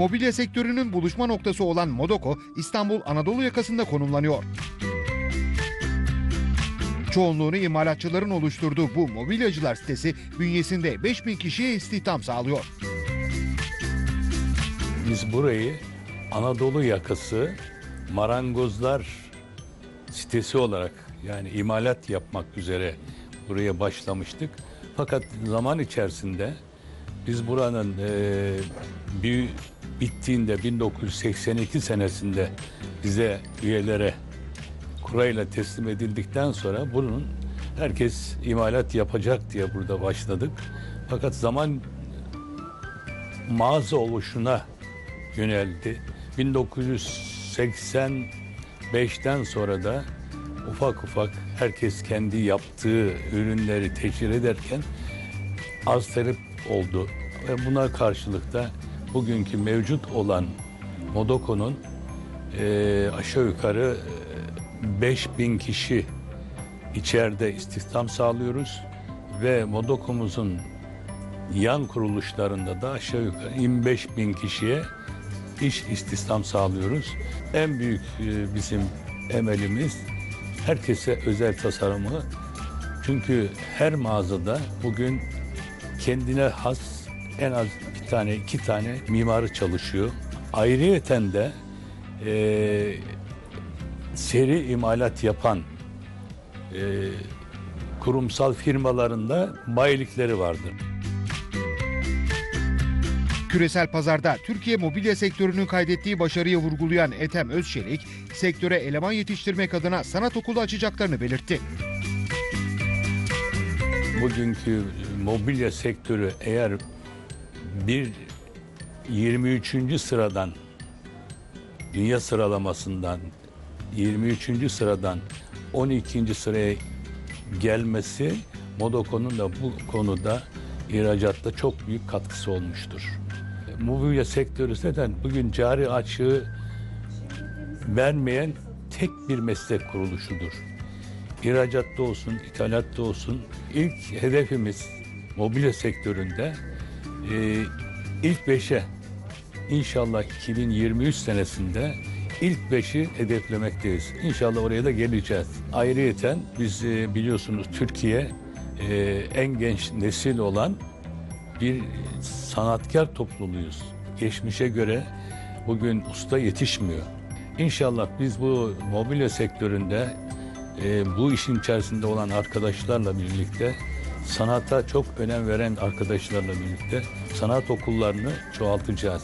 Mobilya sektörünün buluşma noktası olan Modoko, İstanbul Anadolu yakasında konumlanıyor. Çoğunluğunu imalatçıların oluşturduğu bu mobilyacılar sitesi bünyesinde 5000 kişiye istihdam sağlıyor. Biz burayı Anadolu yakası marangozlar sitesi olarak yani imalat yapmak üzere buraya başlamıştık. Fakat zaman içerisinde biz buranın eee, bir bittiğinde 1982 senesinde bize üyelere kurayla teslim edildikten sonra bunun herkes imalat yapacak diye burada başladık. Fakat zaman mağaza oluşuna yöneldi. 1985'ten sonra da ufak ufak herkes kendi yaptığı ürünleri tecrübe ederken az talep oldu. Ve buna karşılık da bugünkü mevcut olan Modoko'nun eee, aşağı yukarı eee, 5000 kişi içeride istihdam sağlıyoruz ve Modoko'muzun yan kuruluşlarında da aşağı yukarı 25 bin kişiye iş istihdam sağlıyoruz. En büyük e, bizim emelimiz herkese özel tasarımı. Çünkü her mağazada bugün kendine has en az bir tane iki tane mimarı çalışıyor. Ayrıyeten de e, seri imalat yapan e, kurumsal firmalarında bayilikleri vardır. Küresel pazarda Türkiye mobilya sektörünün kaydettiği başarıyı vurgulayan Ethem Özçelik, sektöre eleman yetiştirmek adına sanat okulu açacaklarını belirtti. bugünkü mobilya sektörü eğer bir 23. sıradan dünya sıralamasından 23. sıradan 12. sıraya gelmesi Modoko'nun da bu konuda ihracatta çok büyük katkısı olmuştur. Mobilya sektörü zaten bugün cari açığı vermeyen tek bir meslek kuruluşudur. İhracatta olsun, ithalatta olsun ilk hedefimiz mobilya sektöründe e, ilk beşe inşallah 2023 senesinde ilk beşi hedeflemekteyiz. İnşallah oraya da geleceğiz. Ayrıyeten biz e, biliyorsunuz Türkiye e, en genç nesil olan bir sanatkar topluluğuyuz. Geçmişe göre bugün usta yetişmiyor. İnşallah biz bu mobilya sektöründe e, bu işin içerisinde olan arkadaşlarla birlikte sanata çok önem veren arkadaşlarla birlikte sanat okullarını çoğaltacağız.